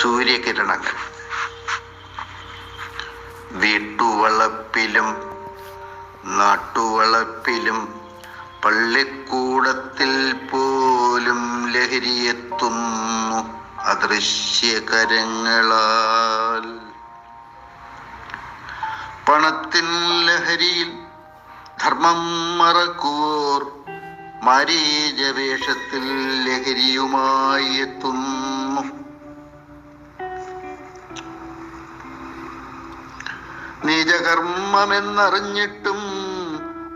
സൂര്യകിരണങ്ങൾ വീട്ടുവളപ്പിലും നാട്ടുവളപ്പിലും പള്ളിക്കൂടത്തിൽ പോലും ലഹരിയെത്തുന്നു അദൃശ്യകരങ്ങളാൽ. പണത്തിൻ ലഹരിയിൽ ധർമ്മം മറക്കൂർ മാരീജവേഷത്തിൽ ലഹരിയുമായി എത്തുന്നു നിജകർമ്മമെന്നറിഞ്ഞിട്ടും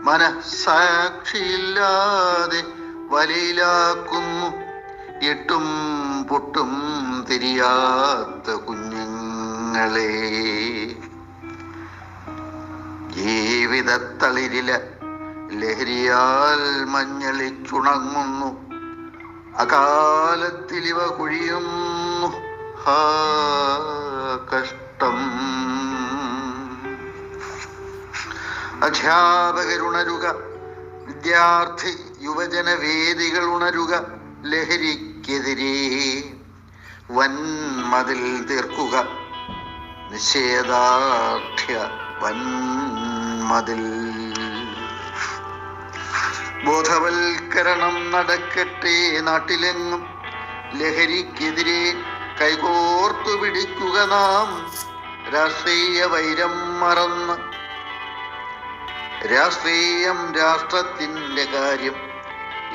മനസ്സാക്ഷിയില്ലാതെ വലയിലാക്കുന്നു. എട്ടും പൊട്ടും തിരിയാത്ത കുഞ്ഞുങ്ങളെ. ജീവിതത്തളിരില ലഹരിയാൽ മഞ്ഞളിച്ചുണങ്ങുന്നു. അകാലത്തിലിവ കുഴിയുന്നു. ഹാ. അധ്യാപകരുണരുക. വിദ്യാർത്ഥി യുവജന വേദികൾ ഉണരുക. ലഹരിക്കെതിരെ വൻമതിൽ തീർക്കുക. നിഷേധാർഢ്യ വൻമതിൽ. ബോധവൽക്കരണം നടക്കട്ടെ നാട്ടിലെങ്ങും. ലഹരിക്കെതിരെ കൈകോർത്തു പിടിക്കുക നാം. രാഷ്ട്രീയ വൈരം മറന്ന് രാഷ്ട്രീയം രാഷ്ട്രത്തിന്റെ കാര്യം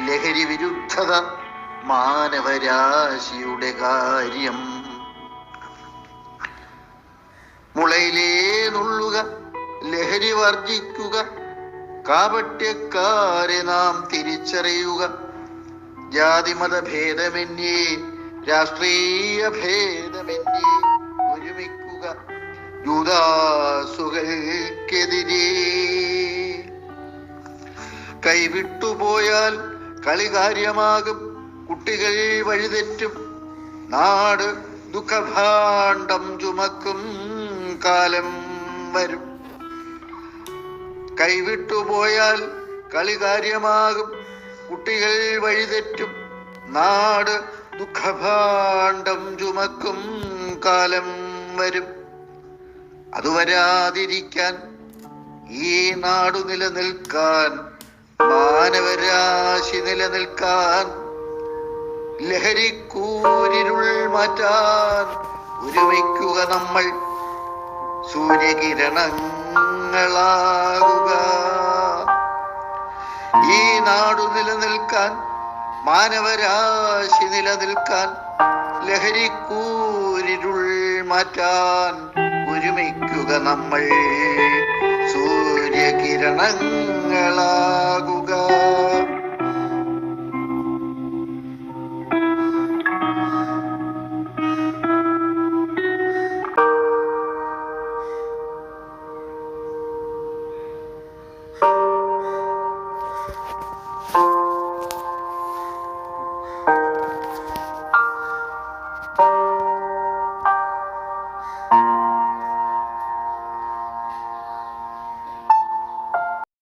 ലഹരി വിരുദ്ധത മാനവരാശിയുടെ കാര്യം. മുളയിലേ നുള്ളുക ലഹരി വർജിക്കുക കാപട്യക്കാരെ നാം തിരിച്ചറിയുക. ജാതിമത ഭേദമന്യേ രാഷ്ട്രീയ ഭേദമന്യേ ഒരുമിക്കുക. യൂദാസുകൾക്കെതിരെ കൈവിട്ടുപോയാൽ കളി കാര്യമാകും കുട്ടികൾ വഴിതെറ്റും. നാട് ദുഃഖഭാണ്ഡം ചുമക്കും കാലം വരും. കൈവിട്ടുപോയാൽ കളി കാര്യമാകും കുട്ടികൾ വഴിതെറ്റും. നാട് ദുഃഖഭാണ്ഡം ചുമക്കും കാലം വരും. അത് വരാതിരിക്കാൻ ഈ നാടു നിലനിൽക്കാൻ മാനവരാശി നിലനിൽക്കാൻ ലഹരിക്കൂരിരുൾ മാറ്റാൻ ഒരുമിക്കുക നമ്മൾ. സൂര്യകിരണങ്ങളാകുക. ഈ നാടു നിലനിൽക്കാൻ മാനവരാശി നിലനിൽക്കാൻ ലഹരിക്കൂരിരുൾ മാറ്റാൻ ഒരുമിക്കുക നമ്മൾ. സൂര്യകിരണങ്ങളാകുക.